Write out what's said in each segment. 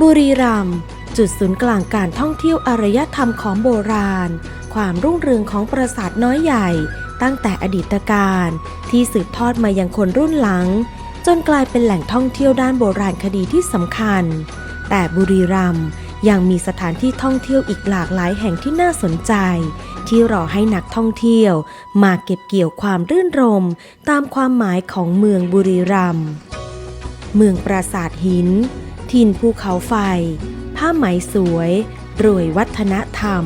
บุรีรัมย์จุดศูนย์กลางการท่องเที่ยวอารยธรรมของโบราณ ความรุ่งเรืองของปราสาทน้อยใหญ่ ตั้งแต่อดีตการ ที่สืบทอดมายังคนรุ่นหลัง จนกลายเป็นแหล่งท่องเที่ยวด้านโบราณคดีที่สำคัญ แต่บุรีรัมย์ยังมีสถานที่ท่องเที่ยวอีกหลากหลายแห่งที่น่าสนใจ ที่รอให้นักท่องเที่ยว มาเก็บเกี่ยวความรื่นรม ตามความหมายของเมืองบุรีรัมย์เมืองปราสาทหิน ถิ่นภูเขาไฟ ผ้าไหมสวยรวยวัฒนธรรม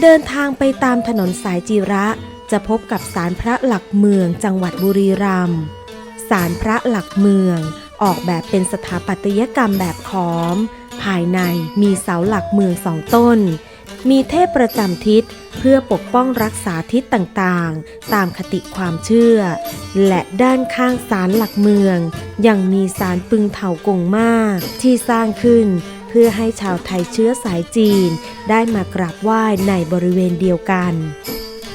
เดินทางไปตามถนนสายจิระจะพบกับศาลพระหลักเมืองจังหวัดบุรีรัมย์ศาลพระหลักเมืองออกแบบเป็นสถาปัตยกรรมแบบขอม ภายในมีเสาหลักเมืองสองต้น มีเทพประจำทิศเพื่อปกป้องรักษาทิศต่างๆ ตามคติความเชื่อ และด้านข้างศาลหลักเมือง ยังมีศาลปึงเถากงมาก ที่สร้างขึ้นเพื่อให้ชาวไทยเชื้อสายจีน ได้มากราบไหว้ในบริเวณเดียวกัน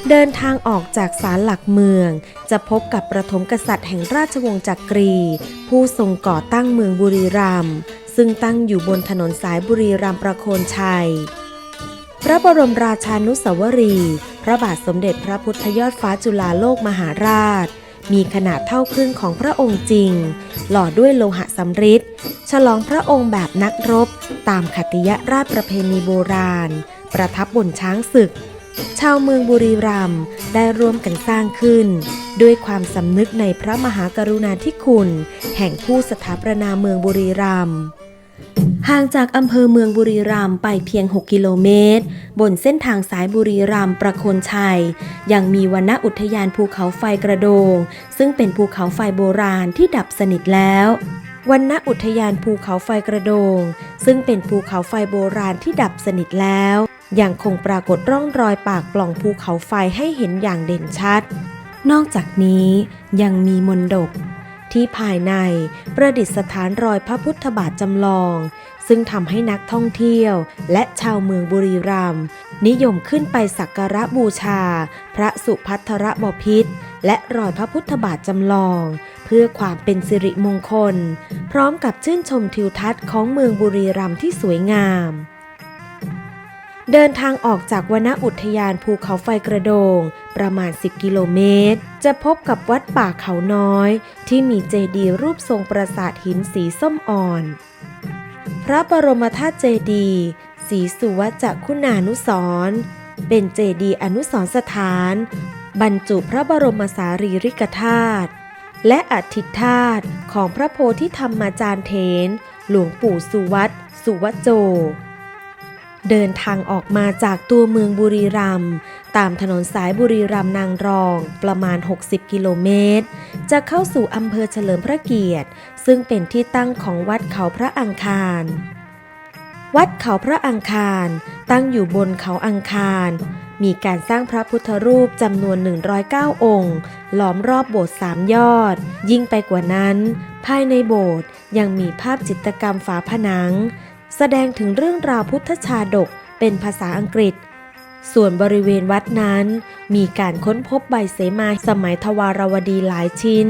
เดินทางออกจากศาลหลักเมือง จะพบกับประถมกษัตริย์แห่งราชวงศ์จักรี ผู้ทรงก่อตั้งเมืองบุรีรัมย์ซึ่งตั้งอยู่บนถนนสายบุรีรัมย์ประโคนชัย พระบรมราชานุสาวรี พระบาทสมเด็จพระพุทธยอดฟ้าจุฬาโลกมหาราช มีขนาดเท่าครึ่งของพระองค์จริง หล่อด้วยโลหะสำริดฉลองพระองค์แบบนักรบ ตามขติยราชประเพณีโบราณ ประทับบนช้างศึก ชาวเมืองบุรีรัมย์ได้ร่วมกันสร้างขึ้น ด้วยความสำนึกในพระมหากรุณาธิคุณ แห่งผู้สถาปนาเมืองบุรีรัมย์ ห่างจากอำเภอเมืองบุรีรัมย์ไปเพียง 6 กิโลเมตร บนเส้นทางสายบุรีรัมย์ประโคนชัย ยังมีวนอุทยานภูเขาไฟกระโดง ซึ่งเป็นภูเขาไฟโบราณที่ดับสนิทแล้ววนอุทยานภูเขาไฟกระโดง ซึ่งเป็นภูเขาไฟโบราณที่ดับสนิทแล้วยังคงปรากฏร่องรอยปากปล่องภูเขาไฟให้เห็นอย่างเด่นชัด นอกจากนี้ยังมีมนดบ ที่ภายในประดิษฐานรอยพระพุทธบาทจำลอง ซึ่งทำให้นักท่องเที่ยว และชาวเมืองบุรีรัมย์นิยมขึ้นไปสักการะบูชา พระสุพัทรบพิตรและรอยพระพุทธบาทจำลอง เพื่อความเป็นสิริมงคล พร้อมกับชื่นชมทิวทัศน์ของเมืองบุรีรัมย์ที่สวยงาม เดินทางออกจากวนอุทยานภูเขาไฟกระโดง ประมาณ 10 กิโลเมตร จะพบกับวัดป่าเขาน้อย ที่มีเจดีย์รูปทรงปราสาทหินสีส้มอ่อน พระบรมธาตุเจดีย์สีสุวัจจคุณานุสรเป็นเจดีย์อนุสรสถาน บรรจุพระบรมสารีริกธาตุและอธิธาตุของพระโพธิธรรมาจารย์เถนหลวงปู่สุวัตสุวัจโจ เดินทางออกมาจากตัวเมืองบุรีรัมย์ตามถนนสายบุรีรัมย์นางรอง ประมาณ 60 กิโลเมตร จะเข้าสู่อำเภอเฉลิมพระเกียรติ ซึ่งเป็นที่ตั้งของวัดเขาพระอังคาร วัดเขาพระอังคาร ตั้งอยู่บนเขาอังคาร มีการสร้างพระพุทธรูปจำนวน 109 องค์ล้อมรอบโบสถ์สามยอด ยิ่งไปกว่านั้น ภายในโบสถ์ยังมีภาพจิตรกรรมฝาผนัง แสดงถึงเรื่องราวพุทธชาดกเป็นภาษาอังกฤษ ส่วนบริเวณวัดนั้น มีการค้นพบใบเสมาสมัยทวารวดีหลายชิ้น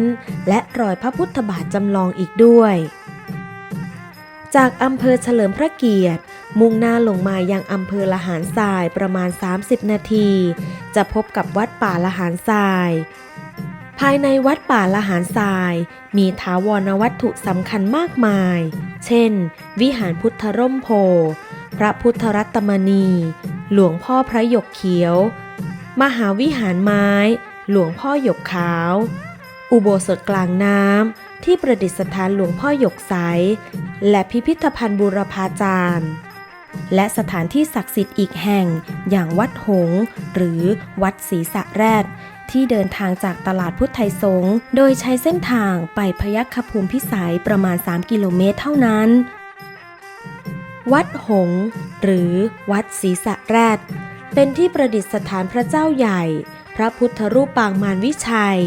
และรอยพระพุทธบาทจำลองอีกด้วย จากอำเภอเฉลิมพระเกียรติ มุ่งหน้าลงมายังอำเภอละหารทรายประมาณ 30 นาที จะพบกับวัดป่าละหารทราย ภายในวัดป่าละหารทราย มีถาวรวัตถุสำคัญมากมาย เช่น วิหารพุทธร่มโพ พระพุทธรัตมณี หลวงพ่อพระหยกเขียว มหาวิหารไม้ หลวงพ่อหยกขาว อุโบสถกลางน้ำที่ประดิษฐานหลวงพ่อหยกใส และพิพิธภัณฑ์บูรพาจารย์ และสถานที่ศักดิ์สิทธิ์อีกแห่งอย่างวัดหง หรือวัดศรีสะแรด ที่เดินทางจากตลาดพุทธไทยสง โดยใช้เส้นทางไปพยัคฆภูมิพิสัยประมาณ 3 กิโลเมตรเท่านั้น วัดหง หรือวัดศรีสะแรด เป็นที่ประดิษฐานพระเจ้าใหญ่ พระพุทธรูปปางมารวิชัย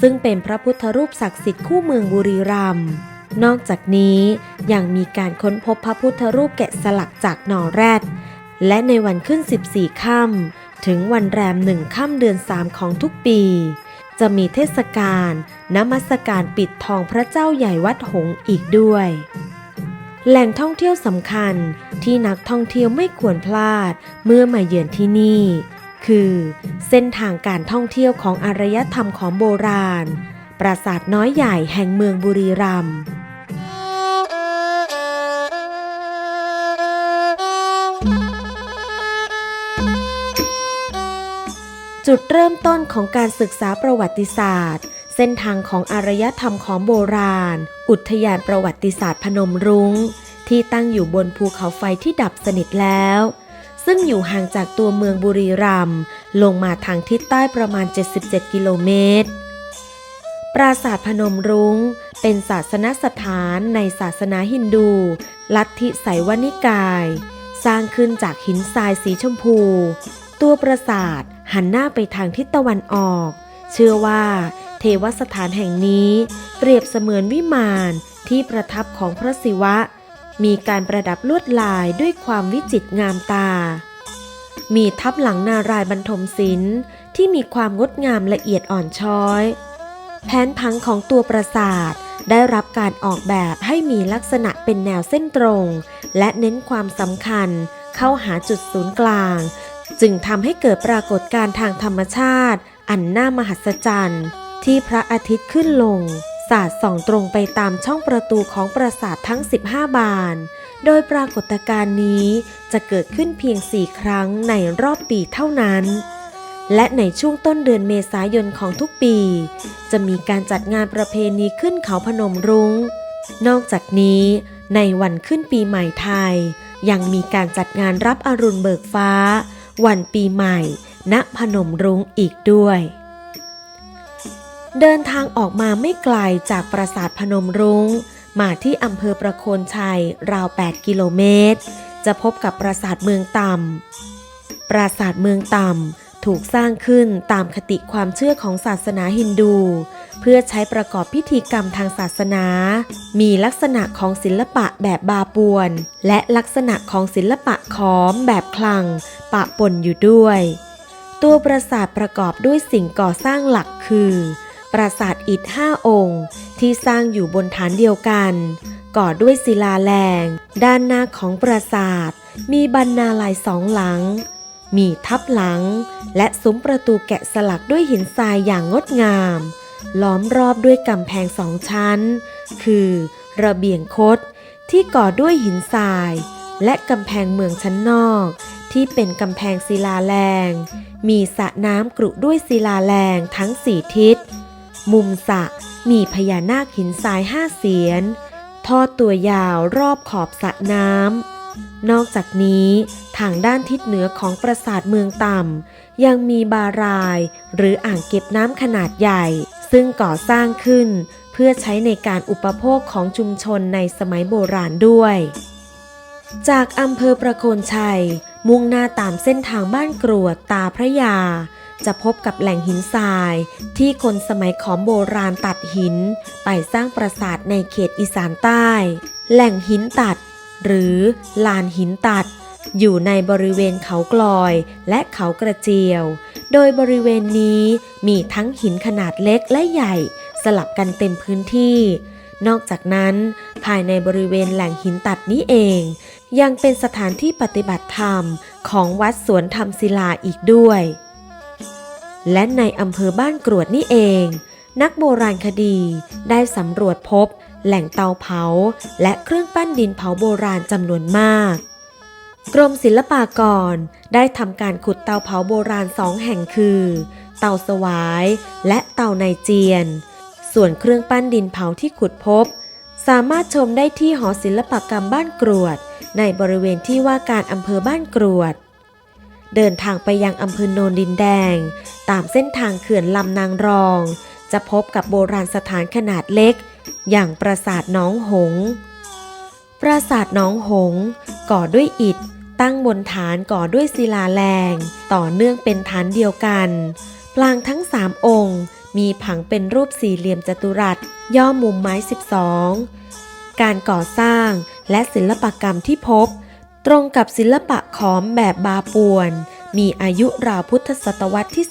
ซึ่งเป็นพระพุทธรูปศักดิ์สิทธิ์คู่เมืองบุรีรัมย์นอกจากนี้ยังมีการค้นพบพระพุทธรูปแกะสลักจากหนอแรด และในวันขึ้น 14 ค่ำ ถึงวันแรมหนึ่งค่ำเดือนสามของทุกปี จะมีเทศกาลนมัสการปิดทองพระเจ้าใหญ่วัดหงอีกด้วย แหล่งท่องเที่ยวสำคัญที่นักท่องเที่ยวไม่ควรพลาดเมื่อมาเยือนที่นี่ คือ เส้นทางการท่องเที่ยวของอารยธรรมของโบราณ ปราสาทน้อยใหญ่แห่งเมืองบุรีรัมย์ จุดเริ่มต้นของการศึกษาประวัติศาสตร์ เส้นทางของอารยธรรมของโบราณ อุทยานประวัติศาสตร์พนมรุง้ง ที่ตั้งอยู่บนภูเขาไฟที่ดับสนิทแล้ว ซึ่งอยู่ห่างจากตัวเมืองบุรีรัมย์ลงมาทางทิศใต้ประมาณ 77 กิโลเมตร ปราสาทพนมรุง้ง เป็นศาสนสถานในศาสนาฮินดู ลัทธิไสยวนิกาย สร้างขึ้นจากหินทรายสีชมพู ตัวปราสาท หันหน้าไปทางทิศตะวันออก เชื่อว่า เทวสถานแห่งนี้เปรียบเสมือนวิมานที่ประทับของพระศิวะ มีการประดับลวดลายด้วยความวิจิตรงามตา มีทับหลังนารายบรรทมศิลป์ที่มีความงดงามละเอียดอ่อนช้อย แผนผังของตัวปราสาทได้รับการออกแบบให้มีลักษณะเป็นแนวเส้นตรง และเน้นความสำคัญเข้าหาจุดศูนย์กลาง จึงทำให้เกิดปรากฏการณ์ทางธรรมชาติ อันน่ามหัศจรรย์ ที่พระอาทิตย์ขึ้นลง สาดส่องตรงไปตามช่องประตูของปราสาททั้ง 15 บาน โดยปรากฏการณ์นี้จะเกิดขึ้นเพียง4ครั้งในรอบปีเท่านั้น และในช่วงต้นเดือนเมษายนของทุกปี จะมีการจัดงานประเพณีขึ้นเขาพนมรุง้ง นอกจากนี้ในวันขึ้นปีใหม่ไทย ยังมีการจัดงานรับอรุณเบิกฟ้า วันปีใหม่ ณพนมรุ้งอีกด้วย เดินทางออกมาไม่ไกลจากปราสาทพนมรุง้ง มาที่อำเภอประโคนชัย ราว 8 กิโลเมตร จะพบกับปราสาทเมืองต่ำปราสาทเมืองต่ำถูกสร้างขึ้นตามคติความเชื่อของศาสนาฮินดู เพื่อใช้ประกอบพิธีกรรมทางศาสนา มีลักษณะของศิลปะแบบบาปวน และลักษณะของศิลปะขอมแบบคลัง ปะปนอยู่ด้วย ตัวปราสาทประกอบด้วยสิ่งก่อสร้างหลักคือ ปราสาทอิฐห้าองค์ ที่สร้างอยู่บนฐานเดียวกัน ก่อด้วยศิลาแรง ด้านหน้าของปราสาท มีบรรณาลายสองหลังมีทับหลัง และซุ้มประตูแกะสลักด้วยหินทรายอย่างงดงาม ล้อมรอบด้วยกำแพงสองชั้น คือระเบียงคดที่ก่อด้วยหินทราย และกำแพงเมืองชั้นนอก ที่เป็นกำแพงศิลาแรง มีสระน้ำกรุด้วยศิลาแรงทั้งสี่ทิศ มุมสระมีพญานาคหินทรายห้าเสียน ทอดตัวยาวรอบขอบสระน้ำนอกจากนี้ทางด้านทิศเหนือของปราสาทเมืองต่ำ ยังมีบาราย หรืออ่างเก็บน้ำขนาดใหญ่ ซึ่งก่อสร้างขึ้นเพื่อใช้ในการอุปโภคของชุมชนในสมัยโบราณด้วย จากอำเภอประโคนชัย มุ่งหน้าตามเส้นทางบ้านกรวดตาพระยา จะพบกับแหล่งหินทราย ที่คนสมัยขอมโบราณตัดหิน ไปสร้างปราสาทในเขตอีสานใต้ แหล่งหินตัด หรือลานหินตัด อยู่ในบริเวณเขากลอยและเขากระเจียว โดยบริเวณนี้มีทั้งหินขนาดเล็กและใหญ่สลับกันเต็มพื้นที่ นอกจากนั้น ภายในบริเวณแหล่งหินตัดนี้เอง ยังเป็นสถานที่ปฏิบัติธรรมของวัดสวนธรรมศิลาอีกด้วย และในอำเภอบ้านกรวดนี่เอง นักโบราณคดีได้สำรวจพบแหล่งเตาเผา และเครื่องปั้นดินเผาโบราณจำนวนมาก กรมศิลปากรได้ทำการขุดเตาเผาโบราณสองแห่งคือ เตาสวายและเตาในเจียน ส่วนเครื่องปั้นดินเผาที่ขุดพบ สามารถชมได้ที่หอศิลปกรรมบ้านกรวด ในบริเวณที่ว่าการอำเภอบ้านกรวด เดินทางไปยังอำเภอโนนดินแดง ตามเส้นทางเขื่อนลำนางรอง จะพบกับโบราณสถานขนาดเล็ก อย่างปราสาทน้องหงส์ปราสาทน้องหงส์ก่อด้วยอิฐ ตั้งบนฐานก่อด้วยศิลาแรง ต่อเนื่องเป็นฐานเดียวกัน ปลางทั้งสามองค์ มีผังเป็นรูปสี่เหลี่ยมจัตุรัส ย่อมุมไม้ 12 การก่อสร้างและศิลปกรรมที่พบ ตรงกับศิลปะขอมแบบบาปวน มีอายุราวพุทธศตวรรษที่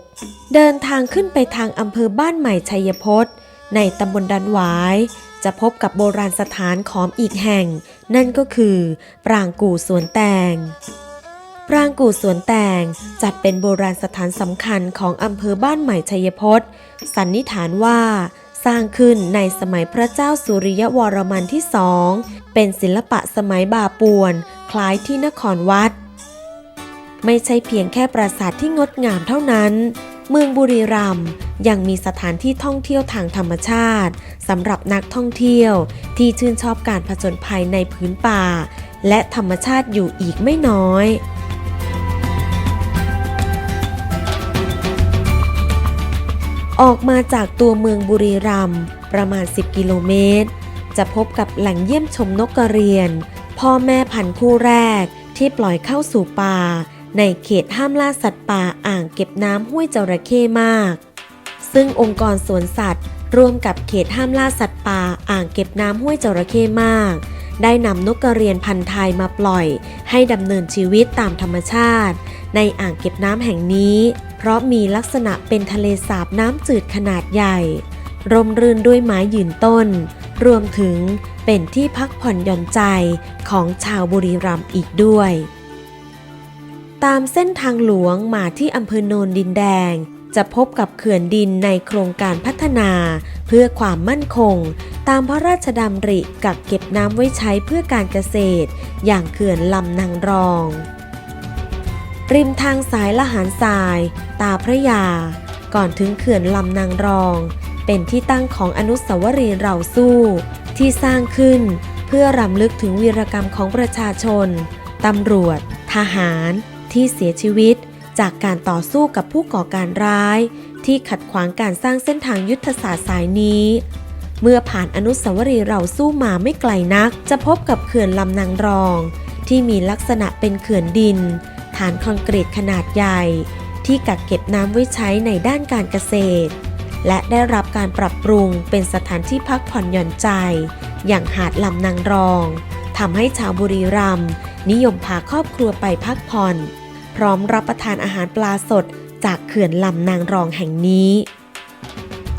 16 เดินทางขึ้นไปทางอำเภอบ้านใหม่ชัยพจน์ในตำบลดันหวาย จะพบกับโบราณสถานของอีกแห่ง นั่นก็คือ ปรางกู่สวนแตง ปรางกู่สวนแตงจัดเป็นโบราณสถานสำคัญของอำเภอบ้านใหม่ชัยพจน์สันนิษฐานว่า สร้างขึ้นในสมัยพระเจ้าสุริยวรมันที่สอง เป็นศิลปะสมัยบาปวน คล้ายที่นครวัด ไม่ใช่เพียงแค่ปราสาทที่งดงามเท่านั้น เมืองบุรีรัมย์ยังมีสถานที่ท่องเที่ยวทางธรรมชาติสำหรับนักท่องเที่ยวที่ชื่นชอบการผจญภัยในพื้นป่า และธรรมชาติอยู่อีกไม่น้อยออกมาจากตัวเมืองบุรีรัมย์ประมาณ 10 กิโลเมตร จะพบกับแหล่งเยี่ยมชมนกกระเรียน พ่อแม่พันธุ์คู่แรกที่ปล่อยเข้าสู่ป่า ในเขตห้ามล่าสัตว์ป่าอ่างเก็บน้ำห้วยจระเข้มาก ซึ่งองค์กรสวนสัตว์ ร่วมกับเขตห้ามล่าสัตว์ป่าอ่างเก็บน้ำห้วยจระเข้มาก ได้นำนกกระเรียนพันธุ์ไทยมาปล่อย ให้ดำเนินชีวิตตามธรรมชาติ ในอ่างเก็บน้ำแห่งนี้ เพราะมีลักษณะเป็นทะเลสาบน้ำจืดขนาดใหญ่ ร่มรื่นด้วยไม้ยืนต้น รวมถึงเป็นที่พักผ่อนหย่อนใจของชาวบุรีรัมย์อีกด้วย ตามเส้นทางหลวงมาที่อำเภอโนนดินแดง จะพบกับเขื่อนดินในโครงการพัฒนา เพื่อความมั่นคง ตามพระราชดำริกักเก็บน้ำไว้ใช้เพื่อการเกษตร อย่างเขื่อนลำนางรอง ริมทางสายละหารทราย ตาพระยา ก่อนถึงเขื่อนลำนางรอง เป็นที่ตั้งของอนุสาวรีย์เราสู้ ที่สร้างขึ้น เพื่อรำลึกถึงวีรกรรมของประชาชนตำรวจ ทหาร ที่เสียชีวิตจากการต่อสู้กับผู้ก่อการร้าย ที่ขัดขวางการสร้างเส้นทางยุทธศาสตร์สายนี้ เมื่อผ่านอนุสาวรีย์เราสู้มาไม่ไกลนัก จะพบกับเขื่อนลำนางรอง ที่มีลักษณะเป็นเขื่อนดิน ฐานคอนกรีตขนาดใหญ่ ที่กักเก็บน้ำไว้ใช้ในด้านการเกษตร และได้รับการปรับปรุงเป็นสถานที่พักผ่อนหย่อนใจ อย่างหาดลำนางรองทำให้ชาวบุรีรัมย์ นิยมพาครอบครัวไปพักผ่อน พร้อมรับประทานอาหารปลาสดจากเขื่อนลำนางรองแห่งนี้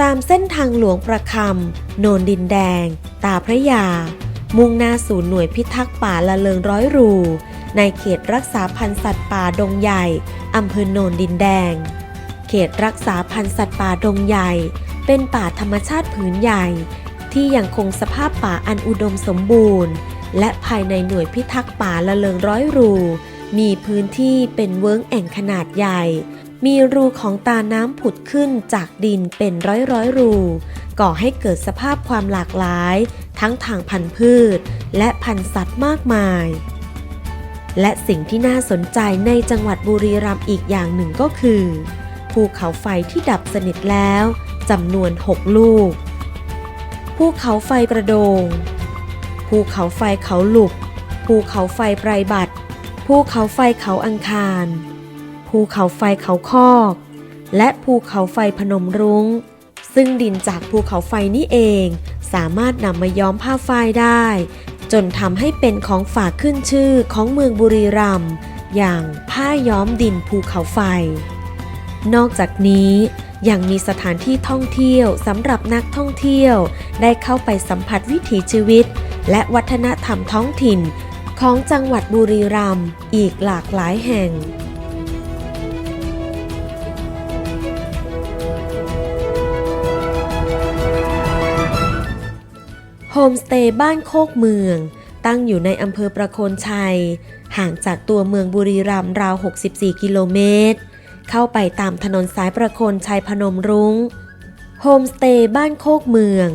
ตามเส้นทางหลวงประคำโนนดินแดง ตาพระยา มุ่งหน้าสู่หน่วยพิทักษ์ป่าละเลิงร้อยรู ในเขตรักษาพันธุ์สัตว์ป่าดงใหญ่อำเภอโนนดินแดง เขตรักษาพันธุ์สัตว์ป่าดงใหญ่ เป็นป่าธรรมชาติผืนใหญ่ ที่ยังคงสภาพป่าอันอุดมสมบูรณ์ และภายในหน่วยพิทักษ์ป่าละเลงร้อยรู มีพื้นที่เป็นเวิ้งแอ่งขนาดใหญ่ มีรูของตาน้ำผุดขึ้นจากดินเป็นร้อยร้อยรู ก่อให้เกิดสภาพความหลากหลาย ทั้งทางพันธุ์พืช และพันธุ์สัตว์มากมาย และสิ่งที่น่าสนใจในจังหวัดบุรีรัมย์อีกอย่างหนึ่งก็คือ ภูเขาไฟที่ดับสนิทแล้วจำนวน 6 ลูก ภูเขาไฟประโดง ภูเขาไฟเขาหลุบ ภูเขาไฟไพรบัตภูเขาไฟเขาอังคาร ภูเขาไฟเขาคอก และภูเขาไฟพนมรุง้ง ซึ่งดินจากภูเขาไฟนี้เอง สามารถนำมาย้อมผ้าฝ้ายได้ จนทำให้เป็นของฝากขึ้นชื่อของเมืองบุรีรัมย์อย่างผ้าย้อมดินภูเขาไฟ นอกจากนี้ยังมีสถานที่ท่องเที่ยวสำหรับนักท่องเที่ยว ได้เข้าไปสัมผัสวิถีชีวิต และวัฒนธรรมท้องถิ่นของจังหวัดบุรีรัมย์อีกหลากหลายแห่งโฮมสเตย์บ้านโคกเมือง ตั้งอยู่ในอำเภอประโคนชัย ห่างจากตัวเมืองบุรีรัมย์ราว 64 กิโลเมตร เข้าไปตามถนนสายประโคนชัยพนมรุง้งโฮมสเตย์บ้านโคกเมือง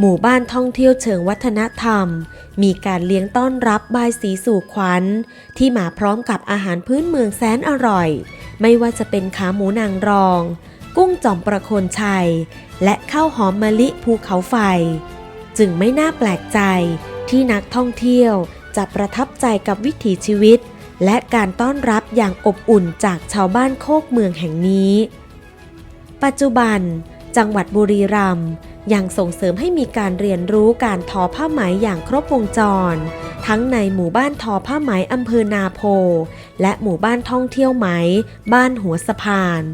หมู่บ้านท่องเที่ยวเชิงวัฒนธรรม มีการเลี้ยงต้อนรับบายสีสู่ขวัญ ที่มาพร้อมกับอาหารพื้นเมืองแสนอร่อย ไม่ว่าจะเป็นขาหมูนางรอง กุ้งจอมประโคนชัย และข้าวหอมมะลิภูเขาไฟ จึงไม่น่าแปลกใจที่นักท่องเที่ยวจะประทับใจกับวิถีชีวิต และการต้อนรับอย่างอบอุ่นจากชาวบ้านโคกเมืองแห่งนี้ ปัจจุบัน จังหวัดบุรีรัมย์ ยังส่งเสริมให้มีการเรียนรู้การทอผ้าไหมอย่างครบวงจร ทั้งในหมู่บ้านทอผ้าไหมอำเภอนาโพ และหมู่บ้านท่องเที่ยวไหม บ้านหัวสะพาน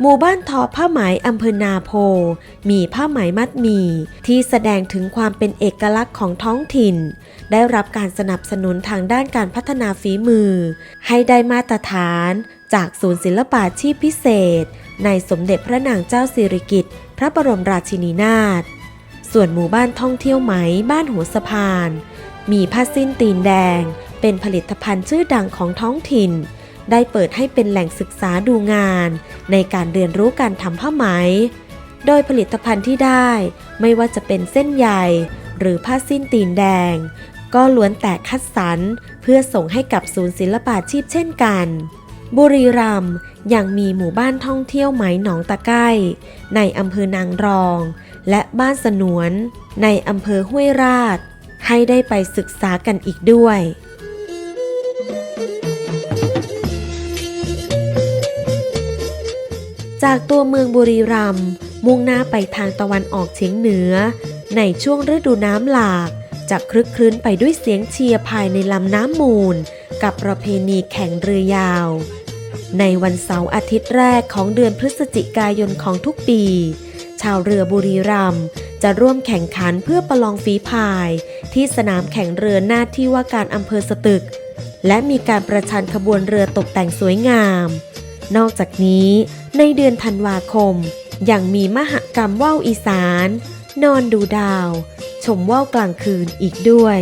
หมู่บ้านทอผ้าไหมอำเภอนาโพ มีผ้าไหมมัดหมี่ที่แสดงถึงความเป็นเอกลักษณ์ของท้องถิ่น ได้รับการสนับสนุนทางด้านการพัฒนาฝีมือ ให้ได้มาตรฐาน จากศูนย์ศิลปาชีพพิเศษ ในสมเด็จพระนางเจ้าสิริกิติ์พระบรมราชินีนาถ ส่วนหมู่บ้านท่องเที่ยวไหมบ้านหัวสะพาน มีผ้าสิ้นตีนแดง เป็นผลิตภัณฑ์ชื่อดังของท้องถิ่น ได้เปิดให้เป็นแหล่งศึกษาดูงาน ในการเรียนรู้การทำผ้าไหม โดยผลิตภัณฑ์ที่ได้ ไม่ว่าจะเป็นเส้นใยหรือผ้าสิ้นตีนแดง ก็ล้วนแต่คัดสรรเพื่อส่งให้กับศูนย์ศิลปาชีพเช่นกัน บุรีรัมย์ยังมีหมู่บ้านท่องเที่ยวไหมหนองตะไก้ในอำเภอนางรอง และบ้านสนวน ในอำเภอห้วยราช ให้ได้ไปศึกษากันอีกด้วยจากตัวเมืองบุรีรัมย์มุ่งหน้าไปทางตะวันออกเฉียงเหนือ ในช่วงฤดูน้ำหลากจะคลึกคลื้นไปด้วยเสียงเชียร์ภายในลำน้ำมูล กับประเพณีแข่งเรือยาว ในวันเสาร์อาทิตย์แรกของเดือนพฤศจิกายนของทุกปี ชาวเรือบุรีรัมย์จะร่วมแข่งขันเพื่อประลองฝีพาย ที่สนามแข่งเรือหน้าที่ว่าการอำเภอสตึก และมีการประชันขบวนเรือตกแต่งสวยงาม นอกจากนี้ในเดือนธันวาคม ยังมีมหกรรมว่าวอีสาน นอนดูดาว ชมว่าวกลางคืนอีกด้วย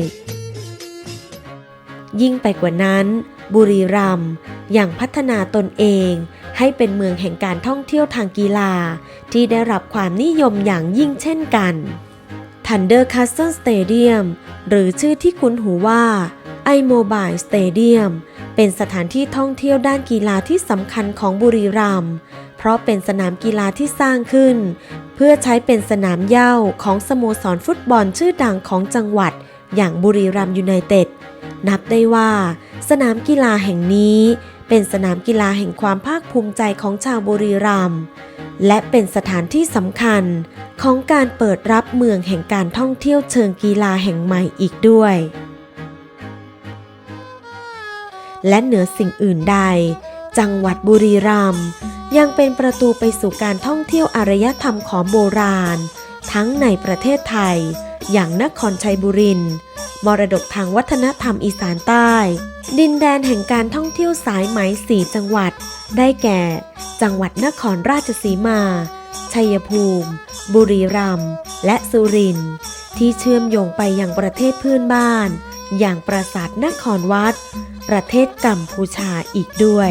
ยิ่งไปกว่านั้น บุรีรัมย์ อยังพัฒนาตนเอง ให้เป็นเมืองแห่งการท่องเที่ยวทางกีฬา ที่ได้รับความนิยมอย่างยิ่งเช่นกัน Thunder Castle Stadium หรือชื่อที่คุ้นหูว่า iMobile Stadium เป็นสถานที่ท่องเที่ยวด้านกีฬาที่สำคัญของบุรีรัมย์เพราะเป็นสนามกีฬาที่สร้างขึ้น เพื่อใช้เป็นสนามเย้าของสโมสรฟุตบอลชื่อดังของจังหวัด อย่างบุรีรัมย์ยูไนเต็ดนับได้ว่า สนามกีฬาแห่งนี้ เป็นสนามกีฬาแห่งความภาคภูมิใจของชาวบุรีรัมย์และเป็นสถานที่สำคัญของการเปิดรับเมืองแห่งการท่องเที่ยวเชิงกีฬาแห่งใหม่อีกด้วย และเหนือสิ่งอื่นใด จังหวัดบุรีรัมย์ยังเป็นประตูไปสู่การท่องเที่ยวอารยธรรมของโบราณ ทั้งในประเทศไทย อย่างนครชัยบุรีมรดกทางวัฒนธรรมอีสานใต้ ดินแดนแห่งการท่องเที่ยวสายไหมสี่จังหวัด ได้แก่ จังหวัดนครราชสีมา ชัยภูมิ บุรีรัมย์และสุรินทร์ที่เชื่อมโยงไปยังประเทศเพื่อนบ้าน อย่างปราสาทนครวัด ประเทศกัมพูชาอีกด้วย